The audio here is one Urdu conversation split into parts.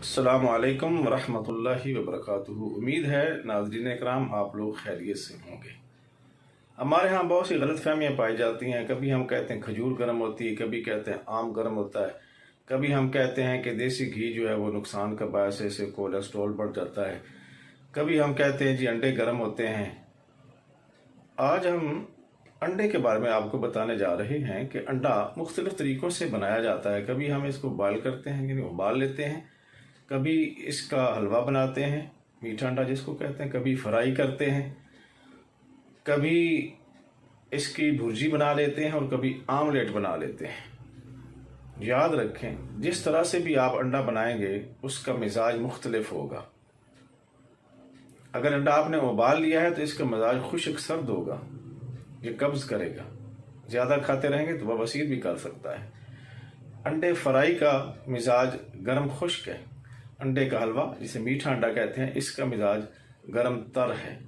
السلام علیکم ورحمۃ اللہ وبرکاتہ۔ امید ہے ناظرین اکرام آپ لوگ خیریت سے ہوں گے۔ ہمارے ہاں بہت سی غلط فہمیاں پائی جاتی ہیں۔ کبھی ہم کہتے ہیں کھجور گرم ہوتی ہے، کبھی کہتے ہیں آم گرم ہوتا ہے۔ کبھی ہم کہتے ہیں کہ دیسی گھی جو ہے وہ نقصان کا باعث ہے اسے کولیسٹرول بڑھ جاتا ہے۔ کبھی ہم کہتے ہیں جی انڈے گرم ہوتے ہیں۔ آج ہم انڈے کے بارے میں آپ کو بتانے جا رہے ہیں کہ انڈا مختلف طریقوں سے بنایا جاتا ہے۔ کبھی ہم اس کو بوائل کرتے ہیں یعنی ابال لیتے ہیں۔ کبھی اس کا حلوہ بناتے ہیں، میٹھا انڈا جس کو کہتے ہیں، کبھی فرائی کرتے ہیں، کبھی اس کی بھرجی بنا لیتے ہیں اور کبھی آملیٹ بنا لیتے ہیں۔ یاد رکھیں، جس طرح سے بھی آپ انڈا بنائیں گے، اس کا مزاج مختلف ہوگا۔ اگر انڈا آپ نے ابال لیا ہے، تو اس کا مزاج خشک سرد ہوگا، یہ قبض کرے گا۔ زیادہ کھاتے رہیں گے تو وہ وسیع بھی کر سکتا ہے۔ انڈے فرائی کا مزاج گرم خشک ہے۔ انڈے کا حلوہ جسے میٹھا انڈا کہتے ہیں، اس کا مزاج گرم تر ہے۔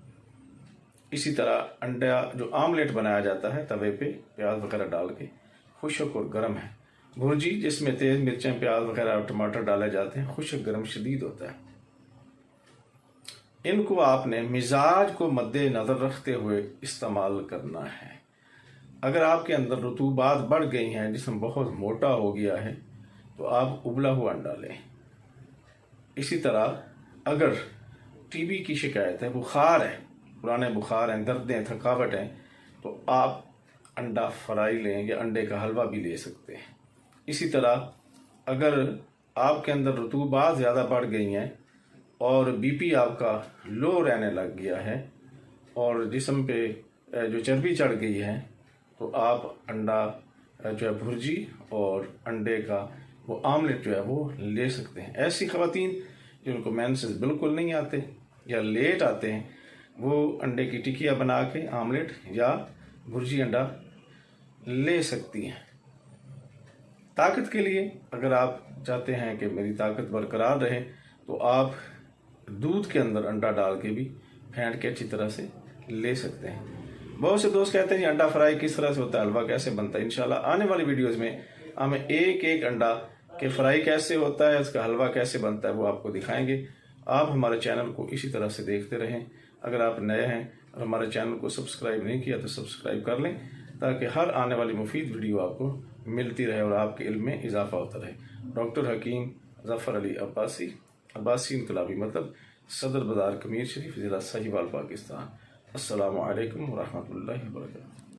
اسی طرح انڈا جو آملیٹ بنایا جاتا ہے، توے پہ پیاز وغیرہ ڈال کے خشک اور گرم ہے۔ بھرجی جس میں تیز مرچیں، پیاز وغیرہ اور ٹماٹر ڈالے جاتے ہیں، خشک، گرم، شدید ہوتا ہے۔ ان کو آپ نے مزاج کو مد نظر رکھتے ہوئے استعمال کرنا ہے۔ اگر آپ کے اندر رطوبات بڑھ گئی ہیں، جسم بہت موٹا ہو گیا ہے، تو آپ ابلا ہوا انڈا لیں۔ اسی طرح اگر ٹی بی کی شکایت ہے بخار ہے پرانے بخار ہیں دردیں تھکاوٹ ہیں، تو آپ انڈا فرائی لیں یا انڈے کا حلوہ بھی لے سکتے ہیں۔ اسی طرح اگر آپ کے اندر رطوبات زیادہ بڑھ گئی ہیں اور بی پی آپ کا لو رہنے لگ گیا ہے اور جسم پہ جو چربی چڑھ گئی ہے، تو آپ انڈا جو ہے، بھرجی اور انڈے کا وہ آملیٹ جو ہے وہ لے سکتے ہیں۔ ایسی خواتین جن کو مینسز بالکل نہیں آتے یا لیٹ آتے ہیں، وہ انڈے کی ٹکیا بنا کے آملیٹ یا بھرجی انڈا لے سکتی ہیں۔ طاقت کے لیے اگر آپ چاہتے ہیں کہ میری طاقت برقرار رہے، تو آپ دودھ کے اندر انڈا ڈال کے بھی پھینٹ کے اچھی طرح سے لے سکتے ہیں۔ بہت سے دوست کہتے ہیں انڈا فرائی کس طرح سے ہوتا ہے، حلوہ کیسے بنتا ہے؟ انشاءاللہ آنے والی ویڈیوز میں ہمیں ایک ایک انڈا کہ فرائی کیسے ہوتا ہے، اس کا حلوہ کیسے بنتا ہے، وہ آپ کو دکھائیں گے۔ آپ ہمارے چینل کو اسی طرح سے دیکھتے رہیں۔ اگر آپ نئے ہیں اور ہمارے چینل کو سبسکرائب نہیں کیا تو سبسکرائب کر لیں تاکہ ہر آنے والی مفید ویڈیو آپ کو ملتی رہے اور آپ کے علم میں اضافہ ہوتا رہے۔ ڈاکٹر حکیم ظفر علی عباسی عباسی انقلابی مطلب صدر بازار کمیر شریف، ضلع صحیح پاکستان۔ السلام علیکم ورحمۃ اللہ وبرکاتہ۔